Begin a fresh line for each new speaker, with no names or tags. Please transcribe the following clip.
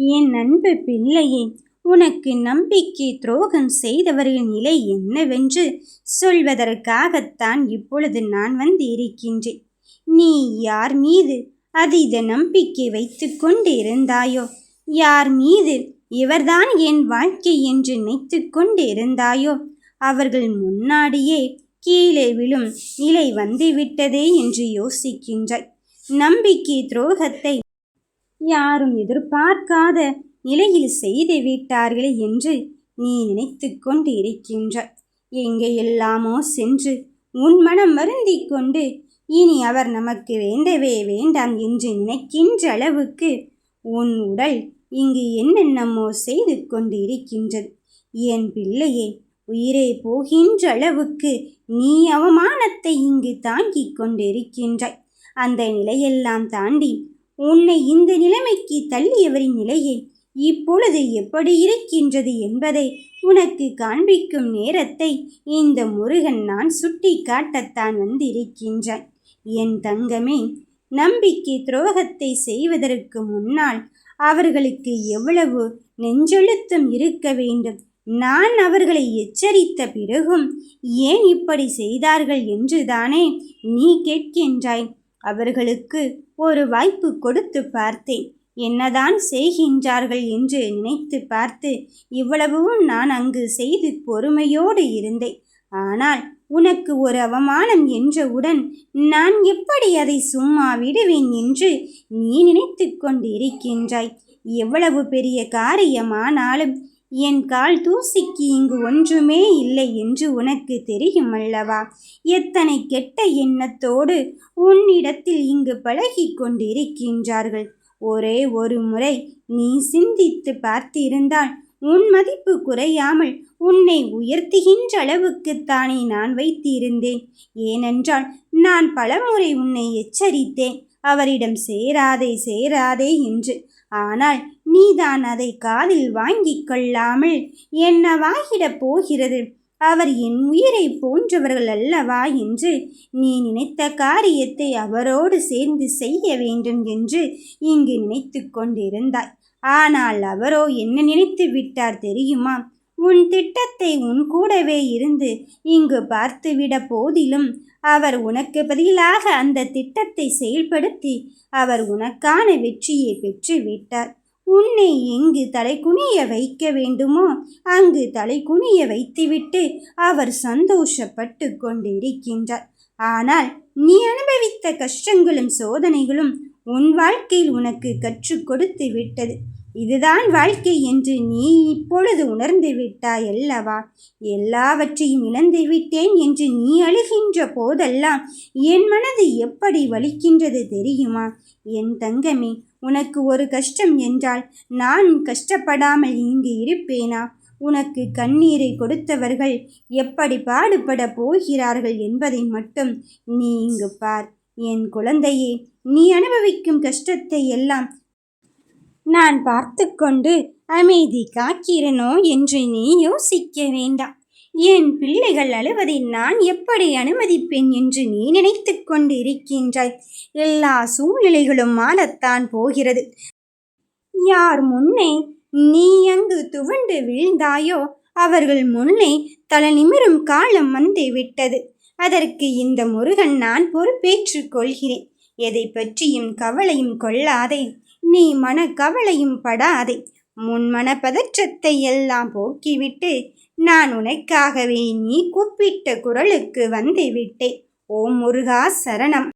என் அன்பு பிள்ளையே உனக்கு நம்பிக்கை துரோகம் செய்தவரின் நிலை என்னவென்று சொல்வதற்காகத்தான் இப்பொழுது நான் வந்து இருக்கின்றேன். நீ யார் மீது அதீத நம்பிக்கை வைத்து கொண்டு இருந்தாயோ யார் மீது இவர்தான் என் வாழ்க்கை என்று நினைத்து கொண்டு இருந்தாயோ அவர்கள் முன்னாடியே கீழே விழும் நிலை வந்துவிட்டதே என்று யோசிக்கின்றாய். நம்பிக்கை துரோகத்தை யாரும் எதிர்பார்க்காத நிலையில் செய்து விட்டார்களே என்று நீ நினைத்து கொண்டு இருக்கின்ற. எங்கே எல்லாமோ சென்று உன் மனம் வருந்தி கொண்டு இனி அவர் நமக்கு வேண்டவே வேண்டாம் என்று நினைக்கின்ற அளவுக்கு உன் உடல் இங்கு என்னென்னமோ செய்து கொண்டு இருக்கின்றது. என் பிள்ளையே உயிரே போகின்ற அளவுக்கு நீ அவமானத்தை இங்கு தாங்கிக் கொண்டிருக்கின்றாய். அந்த நிலையெல்லாம் தாண்டி உன்னை இந்த நிலைமைக்கு தள்ளியவரின் நிலையை இப்பொழுது எப்படி இருக்கின்றது என்பதை உனக்கு காண்பிக்கும் நேரத்தை இந்த முருகன் நான் சுட்டி காட்டத்தான் வந்திருக்கின்றேன். என் தங்கமே நம்பிக்கை துரோகத்தை செய்வதற்கு முன்னால் அவர்களுக்கு எவ்வளவு நெஞ்செழுத்தம் இருக்க வேண்டும்? நான் அவர்களை எச்சரித்த பிறகும் ஏன் இப்படி செய்தார்கள் என்றுதானே நீ கேட்கின்றாய். அவர்களுக்கு ஒரு வாய்ப்பு கொடுத்து பார்த்தேன். என்னதான் செய்கின்றார்கள் என்று நினைத்து பார்த்து இவ்வளவும் நான் அங்கு செய்து பொறுமையோடு இருந்தேன். ஆனால் உனக்கு ஒரு அவமானம் என்றவுடன் நான் எப்படி அதை சும்மா விடுவேன் என்று நீ நினைத்து கொண்டிருக்கின்றாய். எவ்வளவு பெரிய காரியமானாலும் என் கால் தூசிக்கு இங்கு ஒன்றுமே இல்லை என்று உனக்கு தெரியும் அல்லவா எத்தனை கெட்ட எண்ணத்தோடு உன்னிடத்தில் இங்கு பழகி கொண்டிருக்கின்றார்கள். ஒரே ஒரு முறை நீ சிந்தித்து பார்த்திருந்தால் உன் மதிப்பு குறையாமல் உன்னை உயர்த்துகின்ற அளவுக்குத்தானே நான் வைத்திருந்தேன். ஏனென்றால் நான் பலமுறை உன்னை எச்சரித்தேன். அவரிடம் சேராதே சேராதே என்று. ஆனால் நீதான் அதை காதில் வாங்கிக் கொள்ளாமல் என்னவாகிடப் போகிறது? அவர் என் உயிரை போன்றவர்கள் அல்லவா என்று நீ நினைத்த காரியத்தை அவரோடு சேர்ந்து செய்ய வேண்டும் என்று இங்கு நினைத்து கொண்டிருந்தாய். ஆனால் அவரோ என்ன நினைத்து விட்டார் தெரியுமா? உன் திட்டத்தை உன் கூடவே இருந்து இங்கு பார்த்துவிட போதிலும் அவர் உனக்கு பதிலாக அந்த திட்டத்தை செயல்படுத்தி அவர் உனக்கான வெற்றியை பெற்று விட்டார் உன்னை எங்கு தலை குனிய வைக்க வேண்டுமோ அங்கு தலை குனிய வைத்துவிட்டு அவர் சந்தோஷப்பட்டு கொண்டிருக்கின்றார். ஆனால் நீ அனுபவித்த கஷ்டங்களும் சோதனைகளும் உன் வாழ்க்கையில் உனக்கு கற்றுக் கொடுத்து விட்டது. இதுதான் வாழ்க்கை என்று நீ இப்பொழுது உணர்ந்து விட்டாய் அல்லவா? எல்லாவற்றையும் இழந்து விட்டேன் என்று நீ அழுகின்ற போதெல்லாம் என் மனது எப்படி வலிக்கின்றது தெரியுமா? என் தங்கமே உனக்கு ஒரு கஷ்டம் என்றால் நான் கஷ்டப்படாமல் இங்கு இருப்பேனா? உனக்கு கண்ணீரை கொடுத்தவர்கள் எப்படி பாடுபட போகிறார்கள் என்பதை மட்டும் நீ இங்கு பார். என் குழந்தையே நீ அனுபவிக்கும் கஷ்டத்தை எல்லாம் நான் பார்த்து கொண்டு அமைதி காக்கிறனோ என்று நீ யோசிக்க வேண்டாம். என் பிள்ளைகள் அழுவதை நான் எப்படி அனுமதிப்பேன் என்று நீ நினைத்து கொண்டு இருக்கின்றாய் எல்லா சூழ்நிலைகளும் மாறத்தான் போகிறது. யார் முன்னே நீ அங்கு துவண்டு வீழ்ந்தாயோ அவர்கள் முன்னே தல நிமிரும் காலம் வந்து விட்டது. அதற்கு இந்த முருகன் நான் பொறுப்பேற்றுக் கொள்கிறேன். எதை பற்றியும் கவலையும் கொள்ளாதே. நீ மனக்கவலையும் படாதே. முன் மனப்பதற்றத்தை எல்லாம் போக்கிவிட்டு நான் உனக்காகவே நீ கூப்பிட்ட குரலுக்கு வந்து விட்டேன். ஓம் முருகா சரணம்.